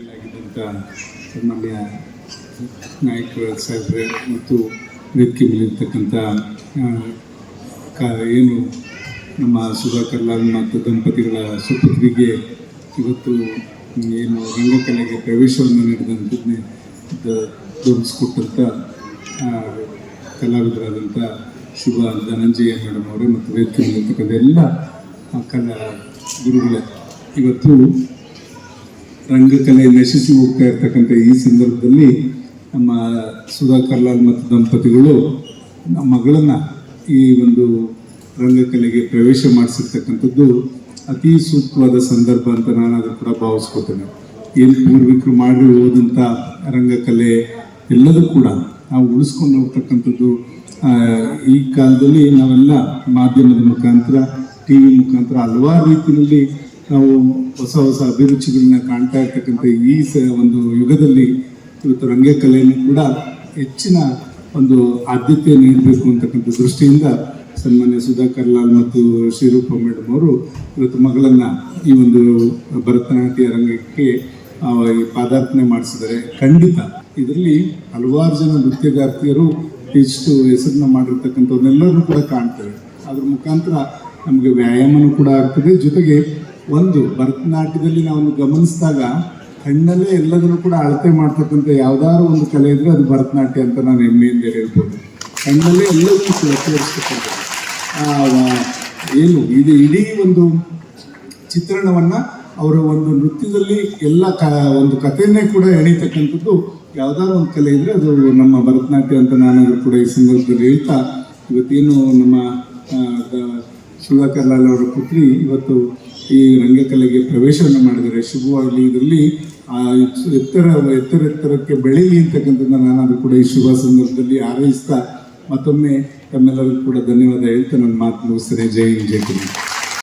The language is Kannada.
ಆಗಿದ್ದಂಥ ಸನ್ಮಾನ್ಯ ನಾಯಕ ಸಾಹೇಬ್ರೆ ಮತ್ತು ವೇದಿಕೆ ಮೇಲಿರ್ತಕ್ಕಂಥ ಏನು ನಮ್ಮ ಸುಧಾಕರ್ ಲಾಲ್ ಮತ್ತು ದಂಪತಿಗಳ ಸುಪುತ್ರಿಗೆ ಇವತ್ತು ಏನು ರಂಗಕಲೆಗೆ ಪ್ರವೇಶವನ್ನು ನೀಡಿದಂಥದ್ದೇ ತೋರಿಸ್ಕೊಟ್ಟಂಥ ಕಲಾವಿದರಾದಂಥ ಶುಭ ಧನಂಜಯ ಮೇಡಮ್ ಅವರೇ ಮತ್ತು ವೇದಿಕೆ ಮೇಲಿರ್ತಕ್ಕಂಥ ಎಲ್ಲ ಕಲಾ ಗುರುಗಳೇ. ಇವತ್ತು ರಂಗಕಲೆ ನಶಿಸಿ ಹೋಗ್ತಾ ಇರ್ತಕ್ಕಂಥ ಈ ಸಂದರ್ಭದಲ್ಲಿ ನಮ್ಮ ಸುಧಾಕರ್ ಲಾಲ್ ಮತ್ತು ದಂಪತಿಗಳು ನಮ್ಮ ಮಗಳನ್ನ ಈ ಒಂದು ರಂಗಕಲೆಗೆ ಪ್ರವೇಶ ಮಾಡಿಸಿರ್ತಕ್ಕಂಥದ್ದು ಅತಿ ಸೂಕ್ತವಾದ ಸಂದರ್ಭ ಅಂತ ನಾನು ಅದು ಕೂಡ ಭಾವಿಸ್ಕೋತೇನೆ ಏನು ಪೂರ್ವಿಕರು ಮಾಡಿ ಹೋದಂಥ ರಂಗಕಲೆ ಎಲ್ಲದೂ ಕೂಡ ನಾವು ಉಳಿಸ್ಕೊಂಡು ಹೋಗ್ತಕ್ಕಂಥದ್ದು ಈ ಕಾಲದಲ್ಲಿ ನಾವೆಲ್ಲ ಮಾಧ್ಯಮದ ಮುಖಾಂತರ, ಟಿ ವಿ ಮುಖಾಂತರ ಹಲವಾರು ರೀತಿಯಲ್ಲಿ ನಾವು ಹೊಸ ಹೊಸ ಅಭಿರುಚಿಗಳನ್ನ ಕಾಣ್ತಾ ಇರ್ತಕ್ಕಂಥ ಈ ಸ ಒಂದು ಯುಗದಲ್ಲಿ ಇವತ್ತು ರಂಗಕಲೆಯನ್ನು ಕೂಡ ಹೆಚ್ಚಿನ ಒಂದು ಆದ್ಯತೆ ನೀಡಬೇಕು ಅಂತಕ್ಕಂಥ ದೃಷ್ಟಿಯಿಂದ ಸನ್ಮಾನ್ಯ ಸುಧಾಕರ್ ಲಾಲ್ ಮತ್ತು ಶ್ರೀರೂಪ ಮೇಡಮ್ ಅವರು ಇವತ್ತು ಮಗಳನ್ನ ಈ ಒಂದು ಭರತನಾಟ್ಯ ರಂಗಕ್ಕೆ ಪಾದಾರ್ಪಣೆ ಮಾಡಿಸಿದ್ದಾರೆ. ಖಂಡಿತ ಇದರಲ್ಲಿ ಹಲವಾರು ಜನ ನೃತ್ಯಗಾರ್ತಿಯರು ಇಷ್ಟು ಹೆಸರನ್ನ ಮಾಡಿರ್ತಕ್ಕಂಥವ್ರನ್ನೆಲ್ಲರೂ ಕೂಡ ಕಾಣ್ತೇವೆ. ಅದ್ರ ಮುಖಾಂತರ ನಮಗೆ ವ್ಯಾಯಾಮನೂ ಕೂಡ ಆಗ್ತದೆ. ಜೊತೆಗೆ ಒಂದು, ಭರತನಾಟ್ಯದಲ್ಲಿ ನಾವು ಗಮನಿಸಿದಾಗ ಕಣ್ಣಲ್ಲೇ ಎಲ್ಲದನ್ನು ಕೂಡ ಅಳತೆ ಮಾಡ್ತಕ್ಕಂಥ ಯಾವ್ದಾದ್ರು ಒಂದು ಕಲೆ ಇದ್ರೆ ಅದು ಭರತನಾಟ್ಯ ಅಂತ ನಾನು ಹೆಮ್ಮೆಯಿಂದ ಹೇಳ್ಬೋದು. ಕಣ್ಣಲ್ಲೇ ಎಲ್ಲದನ್ನು ಕೂಡ ಏನು ಇದು ಇಡೀ ಒಂದು ಚಿತ್ರಣವನ್ನ ಅವರ ಒಂದು ನೃತ್ಯದಲ್ಲಿ ಎಲ್ಲ ಕ, ಒಂದು ಕಥೆಯನ್ನೇ ಕೂಡ ಎಣೀತಕ್ಕಂಥದ್ದು ಯಾವ್ದಾದ್ರು ಒಂದು ಕಲೆ ಇದ್ರೆ ಅದು ನಮ್ಮ ಭರತನಾಟ್ಯ ಅಂತ ನಾನು ಕೂಡ ಈ ಸಂದರ್ಭದಲ್ಲಿ ಹೇಳ್ತಾ, ಇವತ್ತೇನು ನಮ್ಮ ಸುಧಾಕರ್ ಲಾಲ್ ಅವರ ಪುತ್ರಿ ಇವತ್ತು ಈ ರಂಗಕಲೆಗೆ ಪ್ರವೇಶವನ್ನು ಮಾಡಿದ್ದಾರೆ ಶುಭವಾಗಲಿ. ಇದರಲ್ಲಿ ಆ ಎತ್ತರ ಎತ್ತರ, ಎತ್ತರಕ್ಕೆ ಬೆಳೀಲಿ ನಾನು ಅದು ಕೂಡ ಈ ಶುಭ ಸಂದರ್ಭದಲ್ಲಿ ಹಾರೈಸ್ತಾ ಮತ್ತೊಮ್ಮೆ ತಮ್ಮೆಲ್ಲರಿಗೂ ಕೂಡ ಧನ್ಯವಾದ ಹೇಳ್ತಾ ನನ್ನ ಮಾತು ಮುಗಿಸ್ತೇನೆ. ಜೈ ಜೈ ಕನ್ನಡ